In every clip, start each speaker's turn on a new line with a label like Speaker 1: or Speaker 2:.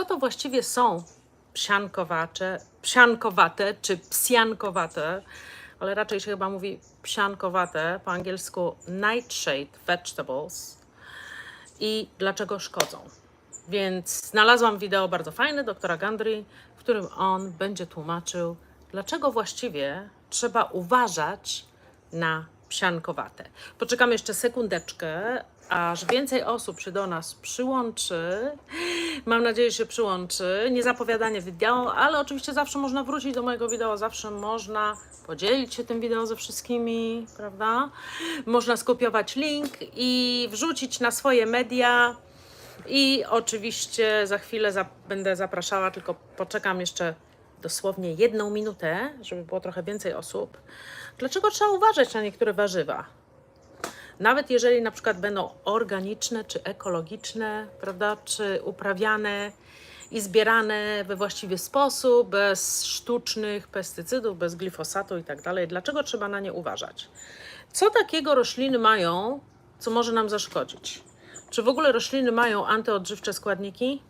Speaker 1: co to właściwie są psiankowacze, psiankowate czy psiankowate, ale raczej się chyba mówi psiankowate, po angielsku nightshade vegetables i dlaczego szkodzą. Więc znalazłam wideo bardzo fajne doktora Gandry, w którym on będzie tłumaczył, dlaczego właściwie trzeba uważać na psiankowate. Poczekamy jeszcze sekundeczkę, aż więcej osób się do nas przyłączy. Mam nadzieję, że się przyłączy. Niezapowiadanie wideo, ale oczywiście zawsze można wrócić do mojego wideo, zawsze można podzielić się tym wideo ze wszystkimi, prawda? Można skopiować link i wrzucić na swoje media. I oczywiście za chwilę za, będę zapraszała, tylko poczekam jeszcze dosłownie jedną minutę, żeby było trochę więcej osób. Dlaczego trzeba uważać na niektóre warzywa? Nawet jeżeli na przykład będą organiczne czy ekologiczne, prawda, czy uprawiane i zbierane we właściwy sposób, bez sztucznych pestycydów, bez glifosatu i tak dalej, dlaczego trzeba na nie uważać? Co takiego rośliny mają, co może nam zaszkodzić? Czy w ogóle rośliny mają antyodżywcze składniki?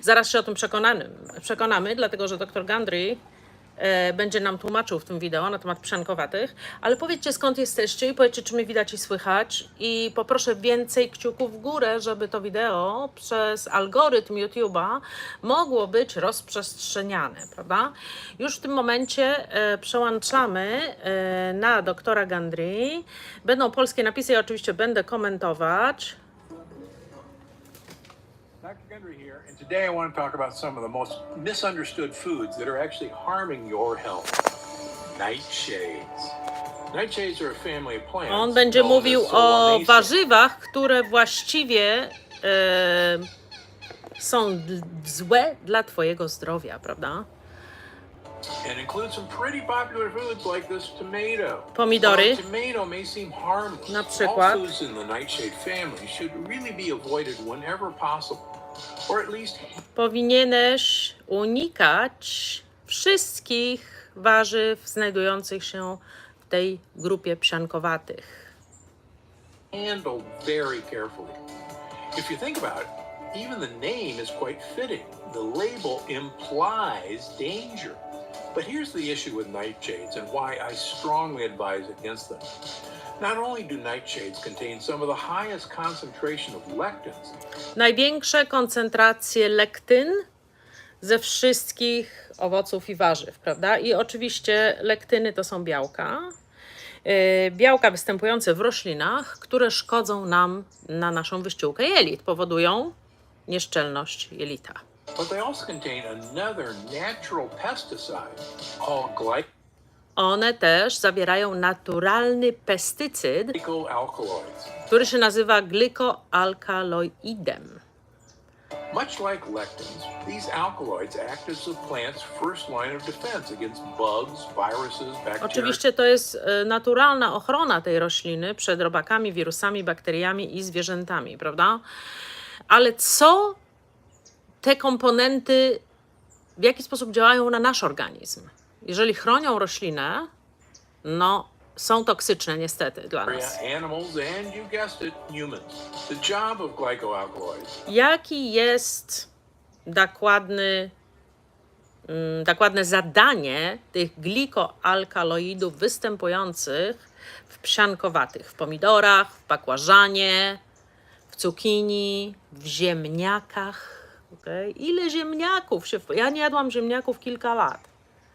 Speaker 1: Zaraz się o tym przekonamy, dlatego że dr Gandry będzie nam tłumaczył w tym wideo na temat psiankowatych. Ale powiedzcie skąd jesteście i powiedzcie, czy mnie widać i słychać. I poproszę więcej kciuków w górę, żeby to wideo przez algorytm YouTube'a mogło być rozprzestrzeniane, prawda? Już w tym momencie e, przełączamy e, na doktora Gandry. Będą polskie napisy, ja oczywiście będę komentować.
Speaker 2: Dr. Gundry here, and today I want to talk about some of the most misunderstood foods that are actually harming your health. Nightshades. Nightshades are a family of plants.
Speaker 1: On będzie mówił o warzywach, które właściwie e, są złe dla Twojego zdrowia, prawda?
Speaker 2: And include some pretty popular foods like this tomato.
Speaker 1: Pomidory.
Speaker 2: Tomato may seem harmless,
Speaker 1: Na przykład.
Speaker 2: all foods in the nightshade family should really be avoided whenever possible.
Speaker 1: Powinieneś unikać wszystkich warzyw znajdujących się w tej grupie psiankowatych.
Speaker 2: handle very carefully. If you think about it, even the name is quite fitting. The label implies danger. But here's the issue with nightshades and why I strongly advise against them.
Speaker 1: Największe koncentracje lektyn ze wszystkich owoców i warzyw, prawda? I oczywiście lektyny to są białka. Yy, Białka występujące w roślinach, które szkodzą nam na naszą wyściółkę jelit, powodują nieszczelność jelita.
Speaker 2: but they also contain another natural pesticide called
Speaker 1: One też zawierają naturalny pestycyd, który się nazywa glykoalkaloidem.
Speaker 2: Much like lectins, these alkaloids act as the plant's first line of defense against bugs, viruses, bacteria,
Speaker 1: Oczywiście to jest e, naturalna ochrona tej rośliny przed robakami, wirusami, bakteriami i zwierzętami, prawda? Ale co te komponenty, w jaki sposób działają na nasz organizm? Jeżeli chronią roślinę, no są toksyczne niestety dla nas. Jaki jest dokładny, mm, dokładne zadanie tych glikoalkaloidów występujących w psiankowatych, w pomidorach, w bakłażanie, w cukinii, w ziemniakach. Okay? Ile ziemniaków się... Ja nie jadłam ziemniaków kilka lat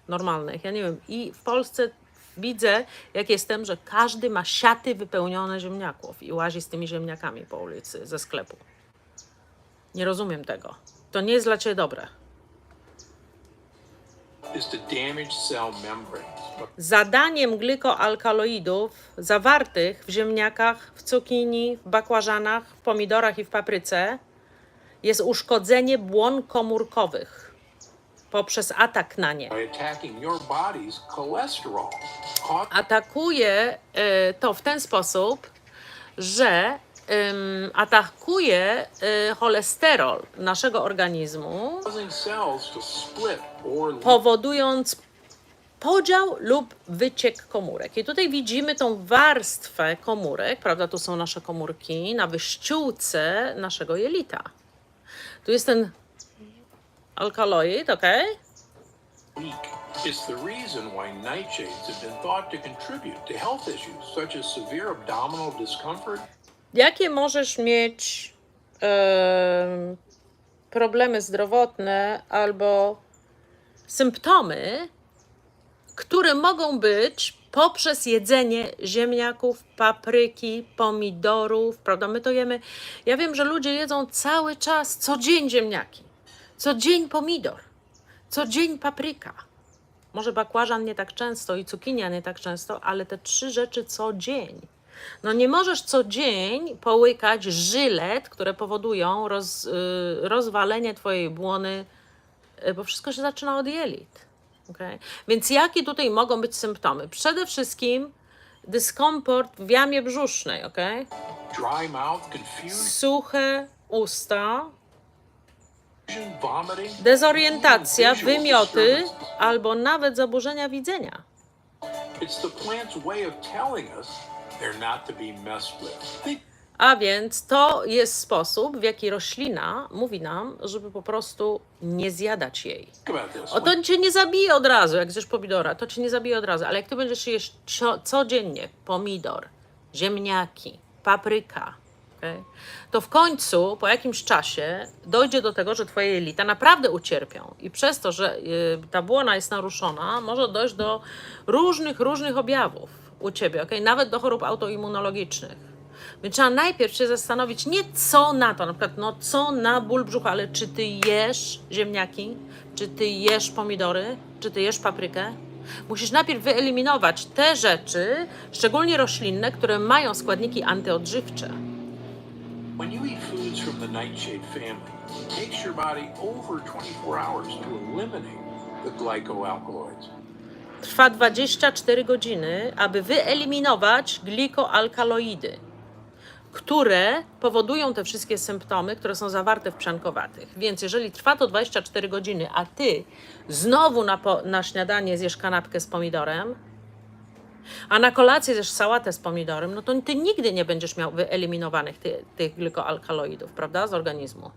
Speaker 1: normalnych, ja nie wiem. I w Polsce widzę, jak jestem, że każdy ma siaty wypełnione ziemniaków i łazi z tymi ziemniakami po ulicy, ze sklepu. Nie rozumiem tego. To nie jest dla ciebie dobre. Zadaniem glykoalkaloidów zawartych w ziemniakach, w cukinii, w bakłażanach, w pomidorach i w papryce jest uszkodzenie błon komórkowych poprzez atak na nie. Atakuje y, to w ten sposób, że atakuje y, cholesterol naszego organizmu, powodując podział lub wyciek komórek. I tutaj widzimy tą warstwę komórek, prawda? Tu są nasze komórki na wyściółce naszego jelita. Tu jest ten alkaloid, ok?
Speaker 2: weak. It's the reason why nightshades have been thought to contribute to health issues such as severe abdominal discomfort
Speaker 1: Jakie możesz mieć em, problemy zdrowotne albo symptomy, które mogą być poprzez jedzenie ziemniaków, papryki, pomidorów, prawda? My to jemy. Ja wiem, że ludzie jedzą cały czas, co dzień ziemniaki, co dzień pomidor, co dzień papryka. Może bakłażan nie tak często i cukinia nie tak często, ale te trzy rzeczy co dzień. No nie możesz co dzień połykać żylet, które powodują roz, y, rozwalenie twojej błony, y, bo wszystko się zaczyna od jelit. Okay? Więc jakie tutaj mogą być symptomy? Przede wszystkim dyskomfort w jamie brzusznej,
Speaker 2: confusion,
Speaker 1: suche usta, dezorientacja, wymioty albo nawet zaburzenia widzenia. A więc to jest sposób, w jaki roślina mówi nam, żeby po prostu nie zjadać jej. O, to cię nie zabije od razu, jak zjesz pomidora, to cię nie zabije od razu, ale jak ty będziesz jeść codziennie? Pomidor, ziemniaki, papryka, okej, to w końcu, po jakimś czasie, dojdzie do tego, że twoje jelita naprawdę ucierpią i przez to, że y, ta błona jest naruszona, może dojść do różnych, różnych objawów u ciebie, okej, nawet do chorób autoimmunologicznych. Więc trzeba najpierw się zastanowić, nie co na to, na przykład, no co na ból brzucha, ale czy ty jesz ziemniaki, czy ty jesz pomidory, czy ty jesz paprykę. Musisz najpierw wyeliminować te rzeczy, szczególnie roślinne, które mają składniki antyodżywcze.
Speaker 2: When you eat foods from the nightshade family, it takes your body over 24 hours to eliminate the glycoalkaloids.
Speaker 1: Trwa 24 godziny, aby wyeliminować glikoalkaloidy, które powodują te wszystkie symptomy, które są zawarte w psiankowatych. Więc jeżeli trwa to 24 godziny, a ty znowu na, po, na śniadanie zjesz kanapkę z pomidorem, a na kolację zjesz sałatę z pomidorem, no to ty nigdy nie będziesz miał wyeliminowanych ty, tych glikoalkaloidów, prawda, z organizmu.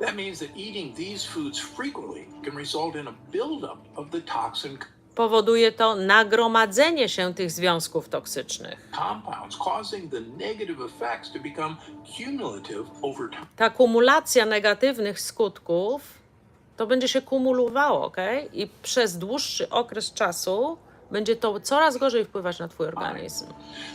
Speaker 2: That means that eating these foods frequently can result in a buildup of the toxin
Speaker 1: Powoduje to nagromadzenie się tych związków toksycznych. ta kumulacja negatywnych skutków to będzie się kumulowało, ok? I przez dłuższy okres czasu będzie to coraz gorzej wpływać na Twój organizm.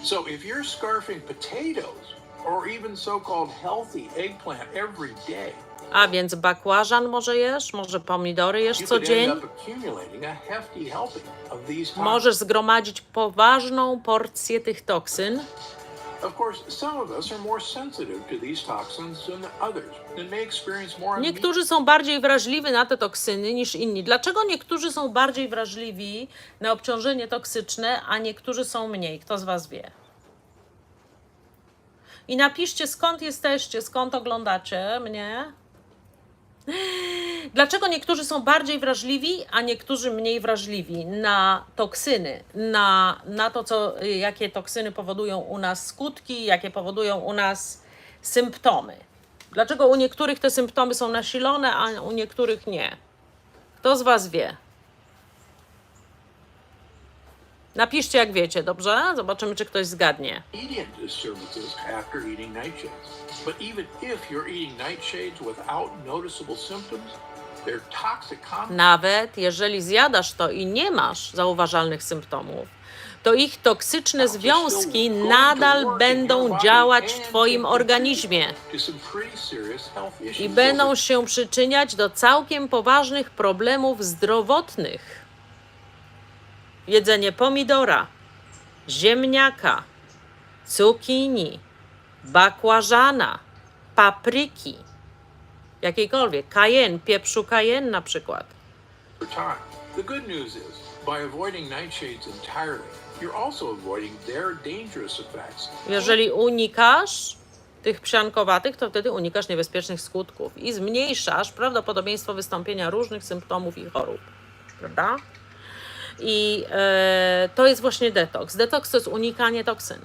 Speaker 2: So if you're scarfing potatoes or even so-called healthy eggplant every day,
Speaker 1: A więc bakłażan może jesz, może pomidory jesz co dzień. Możesz zgromadzić poważną porcję tych toksyn. Niektórzy są bardziej wrażliwi na te toksyny niż inni. Dlaczego niektórzy są bardziej wrażliwi na obciążenie toksyczne, a niektórzy są mniej? Kto z Was wie? I napiszcie, skąd jesteście, skąd oglądacie mnie. Dlaczego niektórzy są bardziej wrażliwi, a niektórzy mniej wrażliwi na toksyny, na, na to, co, jakie toksyny powodują u nas skutki, jakie powodują u nas symptomy? Dlaczego u niektórych te symptomy są nasilone, a u niektórych nie? Kto z Was wie? Napiszcie, jak wiecie, dobrze? Zobaczymy, czy ktoś zgadnie. Nawet jeżeli zjadasz to i nie masz zauważalnych symptomów, to ich toksyczne związki nadal będą działać w Twoim organizmie i będą się przyczyniać do całkiem poważnych problemów zdrowotnych. Jedzenie pomidora, ziemniaka, cukinii, bakłażana, papryki, jakiejkolwiek, kajen, pieprzu kajen na przykład.
Speaker 2: The good news is, by avoiding nightshades entirely, you're also avoiding their dangerous effects.
Speaker 1: Jeżeli unikasz tych psiankowatych, to wtedy unikasz niebezpiecznych skutków i zmniejszasz prawdopodobieństwo wystąpienia różnych symptomów i chorób. Prawda? I e, to jest właśnie detoks. Detoks to jest unikanie toksyn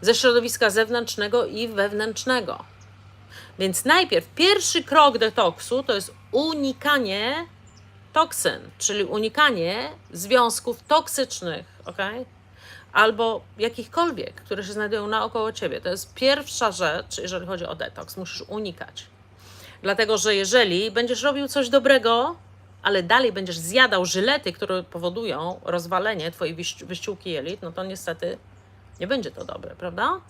Speaker 1: ze środowiska zewnętrznego i wewnętrznego. Więc najpierw pierwszy krok detoksu to jest unikanie toksyn, czyli unikanie związków toksycznych, ok? Albo jakichkolwiek, które się znajdują naokoło ciebie. To jest pierwsza rzecz, jeżeli chodzi o detoks. Musisz unikać. Dlatego, że jeżeli będziesz robił coś dobrego, ale dalej będziesz zjadał żylety, które powodują rozwalenie twojej wyś- wyściółki jelit, no to niestety nie będzie to dobre, prawda?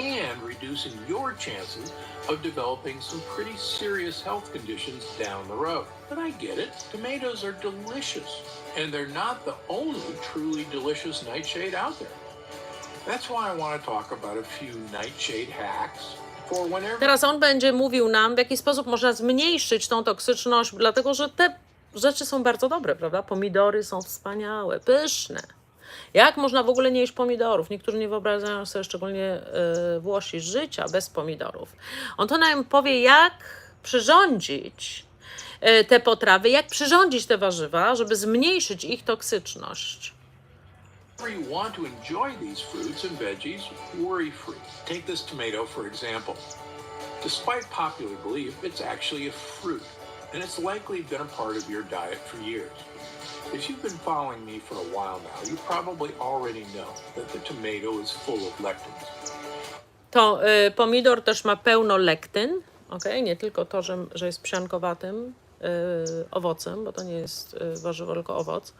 Speaker 2: and reducing your chances of developing some pretty serious health conditions down the road. But I get it. Tomatoes are delicious, and they're not the only truly delicious nightshade out there. That's why I want to talk about a few nightshade hacks
Speaker 1: Teraz on będzie mówił nam, w jaki sposób można zmniejszyć tą toksyczność, dlatego że te rzeczy są bardzo dobre, prawda? Pomidory są wspaniałe, pyszne. Jak można w ogóle nie jeść pomidorów? Niektórzy nie wyobrażają sobie, szczególnie e, Włosi, życia bez pomidorów. On to nam powie, jak przyrządzić e, te potrawy, jak przyrządzić te warzywa, żeby zmniejszyć ich toksyczność.
Speaker 2: You want to enjoy these fruits and veggies worry free. Take this tomato, for example. Despite popular belief, it's actually a fruit, and it's likely been a part of your diet for years. If you've been following me for a while now, you probably already know that the tomato is full of lectins.
Speaker 1: To y, pomidor też ma pełno lektyn, okay? nie tylko to, że, że jest psiankowatym y, owocem, bo to nie jest y, warzywo, tylko owoc.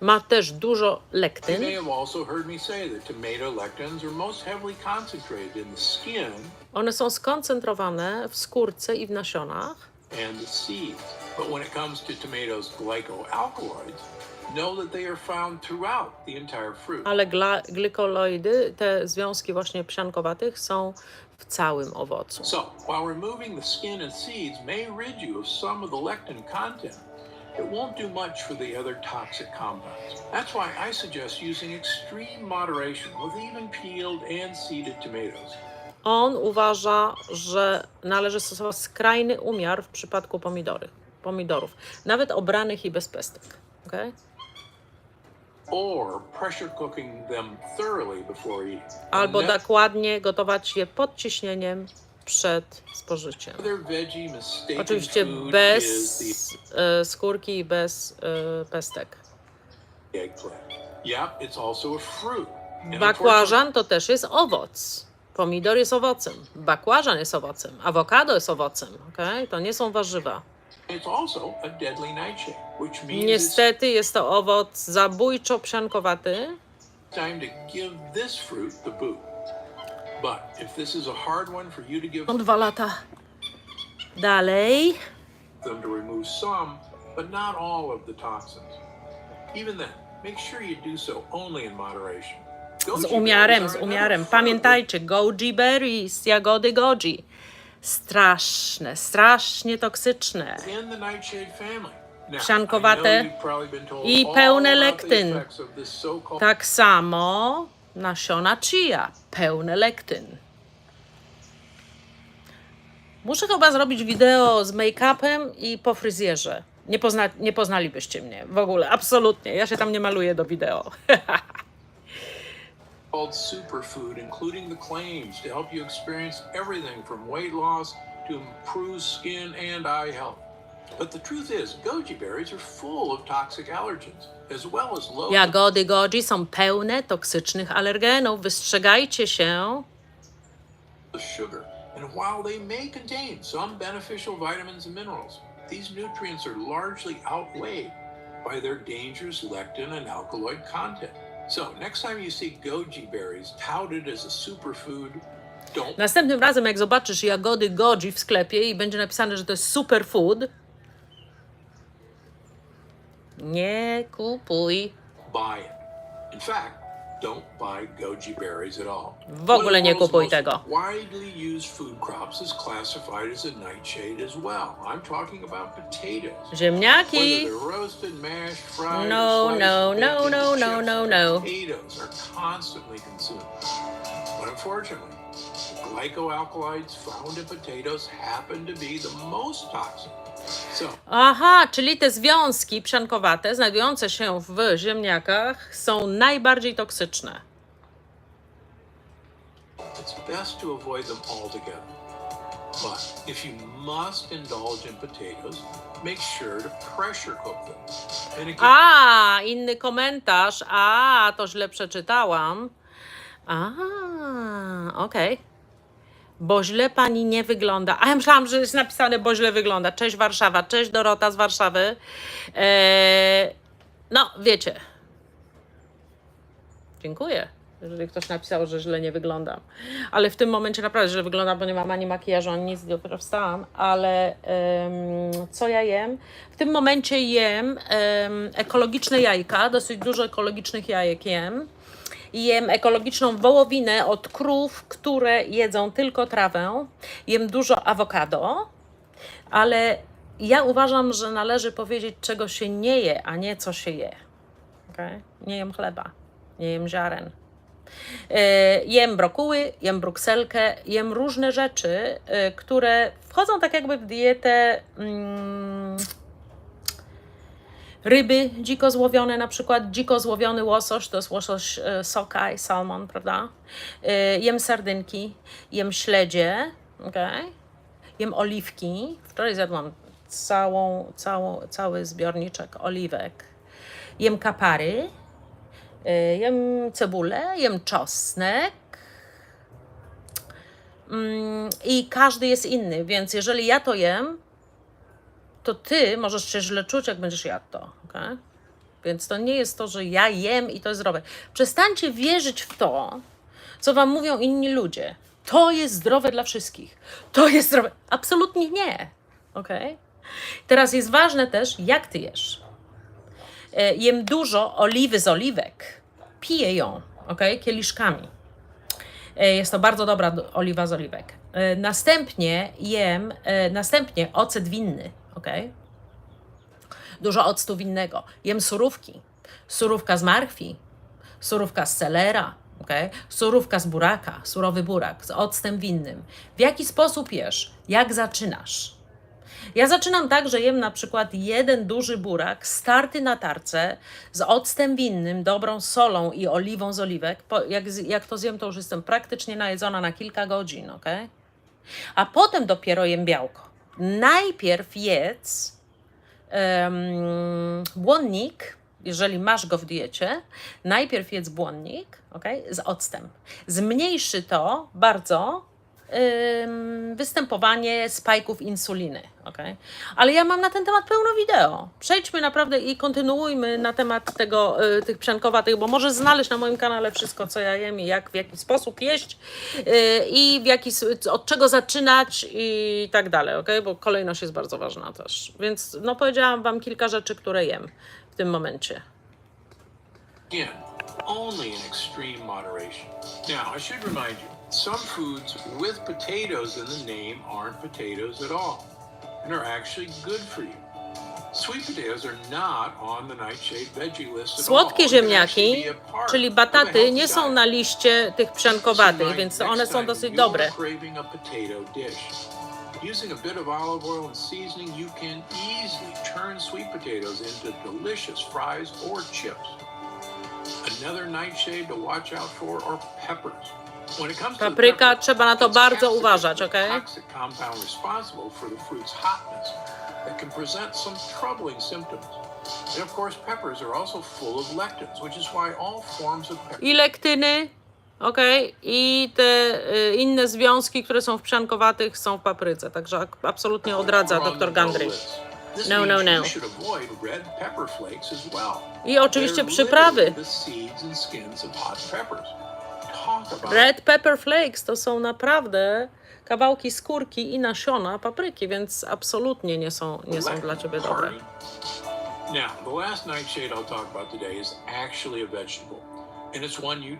Speaker 1: Ma też dużo lektyn. One są skoncentrowane w skórce i w nasionach,
Speaker 2: and the seeds. But when it comes to tomatoes' glycoalkaloids, know that they are found throughout the entire fruit.
Speaker 1: ale glykoloidy, te związki właśnie psiankowatych są w całym owocu.
Speaker 2: So, while removing the skin and seeds may rid you of some of the lectin content, it won't do much for the other toxic compounds. That's why I suggest using extreme moderation with even peeled and seeded tomatoes.
Speaker 1: On uważa, że należy stosować skrajny umiar w przypadku pomidory, pomidorów, nawet obranych i bez pestek. Okay?
Speaker 2: Or pressure cooking them thoroughly before eating.
Speaker 1: Albo dokładnie gotować je pod ciśnieniem przed spożyciem. Oczywiście bez e, skórki i bez e, pestek. Bakłażan to też jest owoc. Pomidor jest owocem. Bakłażan jest owocem. Awokado jest owocem. Okay? To nie są warzywa. Niestety jest to owoc zabójczo psiankowaty. Są dwa lata. Dalej.
Speaker 2: them to remove some, but not all of the toxins. Even then, make sure you do so only in moderation.
Speaker 1: Z umiarem, z
Speaker 2: are
Speaker 1: umiarem. Pamiętajcie, goji berries, jagody goji. Straszne, strasznie toksyczne. Psiankowate
Speaker 2: I
Speaker 1: pełne lektyn. Tak samo nasiona chia, pełne lektyn. Muszę chyba zrobić wideo z make-upem i po fryzjerze. Nie, pozna, nie poznalibyście mnie w ogóle, absolutnie. Ja się tam nie maluję do wideo.
Speaker 2: called superfood, including the claims to help you experience everything from weight loss to improved skin and eye health. But the truth is, goji berries are full of toxic allergens, as well as low
Speaker 1: Jagody goji są pełne toksycznych alergenów. Wystrzegajcie się.
Speaker 2: sugar. And while they may contain some beneficial vitamins and minerals, these nutrients are largely outweighed by their dangerous lectin and alkaloid content. So, next time you see goji berries touted as a superfood, don't
Speaker 1: Następnym razem, jak zobaczysz jagody goji w sklepie i będzie napisane, że to jest superfood, nie kupuj.
Speaker 2: buy it. In fact, don't buy goji berries at all.
Speaker 1: W ogóle nie kupuj tego.
Speaker 2: Widely used food crops is classified as a nightshade as well. I'm talking about potatoes.
Speaker 1: Ziemniaki.
Speaker 2: roasted, mashed, fried,
Speaker 1: No, no, no, no, no, no, no.
Speaker 2: Potatoes are constantly consumed. But unfortunately, glycoalkaloids found in potatoes happen to be the most toxic.
Speaker 1: Aha, czyli te związki psiankowate znajdujące się w ziemniakach są najbardziej toksyczne.
Speaker 2: it's best to avoid them altogether. But if you must indulge in potatoes, make sure to pressure cook them. Again,
Speaker 1: A, inny komentarz. A, to źle przeczytałam. A, okej. Bo źle pani nie wygląda. A ja myślałam, że jest napisane, bo źle wygląda. Cześć Warszawa, cześć Dorota z Warszawy. Eee, no, wiecie. Dziękuję, jeżeli ktoś napisał, że źle nie wyglądam. Ale w tym momencie naprawdę źle wyglądam, bo nie mam ani makijażu, ani nic, dopiero wstałam. Ale em, co ja jem? W tym momencie jem em, ekologiczne jajka, dosyć dużo ekologicznych jajek jem. Jem ekologiczną wołowinę od krów, które jedzą tylko trawę. Jem dużo awokado, ale ja uważam, że należy powiedzieć, czego się nie je, a nie co się je. Okay? Nie jem chleba, nie jem ziaren. E, Jem brokuły, jem brukselkę, jem różne rzeczy, e, które wchodzą tak jakby w dietę mm, ryby dziko złowione, na przykład dziko złowiony łosoś, to jest łosoś e, sockeye, salmon, prawda? E, Jem sardynki, jem śledzie, okay? jem oliwki. Wczoraj zjadłam całą, całą, cały zbiorniczek oliwek. Jem kapary, y, jem cebulę, jem czosnek. Mm, I każdy jest inny, więc jeżeli ja to jem, to ty możesz się źle czuć, jak będziesz jadł to. Okay? Więc to nie jest to, że ja jem i to zdrowe. Przestańcie wierzyć w to, co wam mówią inni ludzie. To jest zdrowe dla wszystkich. To jest zdrowe. Absolutnie nie. Ok? Teraz jest ważne też, jak ty jesz. E, Jem dużo oliwy z oliwek. Piję ją, ok? Kieliszkami. E, Jest to bardzo dobra do- oliwa z oliwek. E, Następnie jem, następnie ocet winny, ok? Dużo octu winnego. Jem surówki. Surówka z marchwi, surówka z selera, okay? surówka z buraka, surowy burak z octem winnym. W jaki sposób jesz? Jak zaczynasz? Ja zaczynam tak, że jem na przykład jeden duży burak starty na tarce z octem winnym, dobrą solą i oliwą z oliwek. Po, jak, jak to zjem, to już jestem praktycznie najedzona na kilka godzin, ok? A potem dopiero jem białko. Najpierw jedz em, błonnik, jeżeli masz go w diecie, najpierw jedz błonnik, okay, z octem. Zmniejszy to bardzo ym, występowanie spajków insuliny, okay? Ale ja mam na ten temat pełno wideo. Przejdźmy naprawdę i kontynuujmy na temat tego, y, tych psiankowatych, bo możesz znaleźć na moim kanale wszystko, co ja jem i jak, w jaki sposób jeść y, i w jaki, od czego zaczynać i tak dalej, okay? Bo kolejność jest bardzo ważna też. Więc no powiedziałam Wam kilka rzeczy, które jem w tym momencie.
Speaker 2: Again, only in extreme moderation. Now, I should remind you, some foods with potatoes in the name aren't potatoes at all and are actually good for you.
Speaker 1: Słodkie ziemniaki, czyli bataty, nie są na liście tych psiankowatych, więc one są dosyć dobre.
Speaker 2: Craving a potato dish. Using a bit of olive oil and seasoning, you can easily turn sweet potatoes into delicious fries or chips. Another nightshade to watch out for are peppers.
Speaker 1: Papryka, trzeba na to bardzo uważać,
Speaker 2: the
Speaker 1: okej?
Speaker 2: Toxic compound responsible for the fruit's hotness that can present some troubling symptoms. And of course, peppers are also full of lectins, which is why all forms of pepper
Speaker 1: I lektyny, okej, i te y, inne związki, które są w psiankowatych, są w papryce. Także ak- absolutnie odradza dr Gandry. No, no, no.
Speaker 2: Well.
Speaker 1: I oczywiście przyprawy. Red pepper flakes to są naprawdę kawałki skórki i nasiona papryki, więc absolutnie nie są, nie są dla ciebie dobre.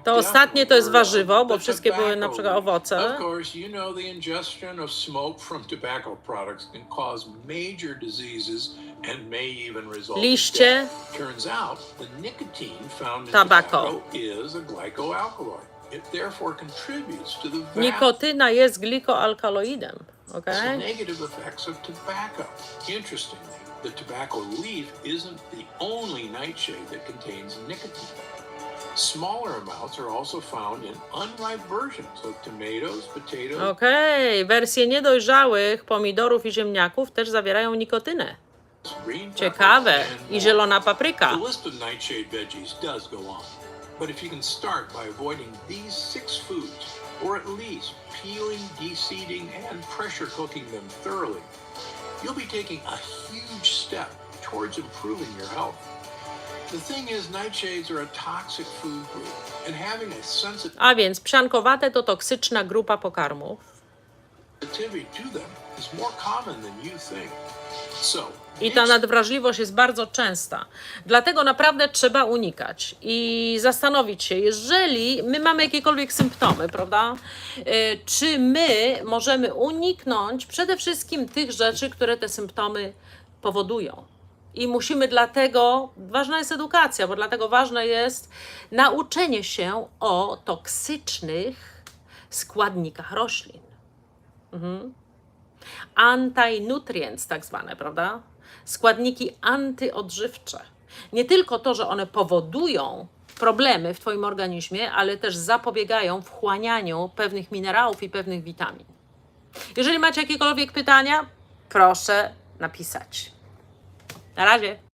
Speaker 1: To ostatnie to jest warzywo, bo wszystkie były na przykład owoce. Liście.
Speaker 2: death.
Speaker 1: Nikotyna jest glikoalkaloidem, okej?
Speaker 2: negative effects of tobacco. Interestingly, the tobacco leaf isn't the only nightshade that contains nicotine. Smaller amounts are also found in unripe versions of tomatoes, potatoes,
Speaker 1: Okej, wersje niedojrzałych pomidorów i ziemniaków też zawierają nikotynę. Ciekawe. I zielona papryka.
Speaker 2: The list of nightshade veggies does go on, but if you can start by avoiding these six foods, or at least peeling, deseeding, and pressure cooking them thoroughly, you'll be taking a huge step towards improving your health. The thing is, nightshades are a toxic food group, and having a sensitivity
Speaker 1: A więc psiankowate to toksyczna grupa pokarmów.
Speaker 2: to them is more common than you think. So,
Speaker 1: I ta nadwrażliwość jest bardzo częsta. Dlatego naprawdę trzeba unikać i zastanowić się, jeżeli my mamy jakiekolwiek symptomy, prawda? y, Czy my możemy uniknąć przede wszystkim tych rzeczy, które te symptomy powodują. I musimy dlatego, ważna jest edukacja, bo dlatego ważne jest nauczenie się o toksycznych składnikach roślin anti-nutrients, tak zwane, prawda? Składniki antyodżywcze. Nie tylko to, że one powodują problemy w Twoim organizmie, ale też zapobiegają wchłanianiu pewnych minerałów i pewnych witamin. Jeżeli macie jakiekolwiek pytania, proszę napisać. Na razie.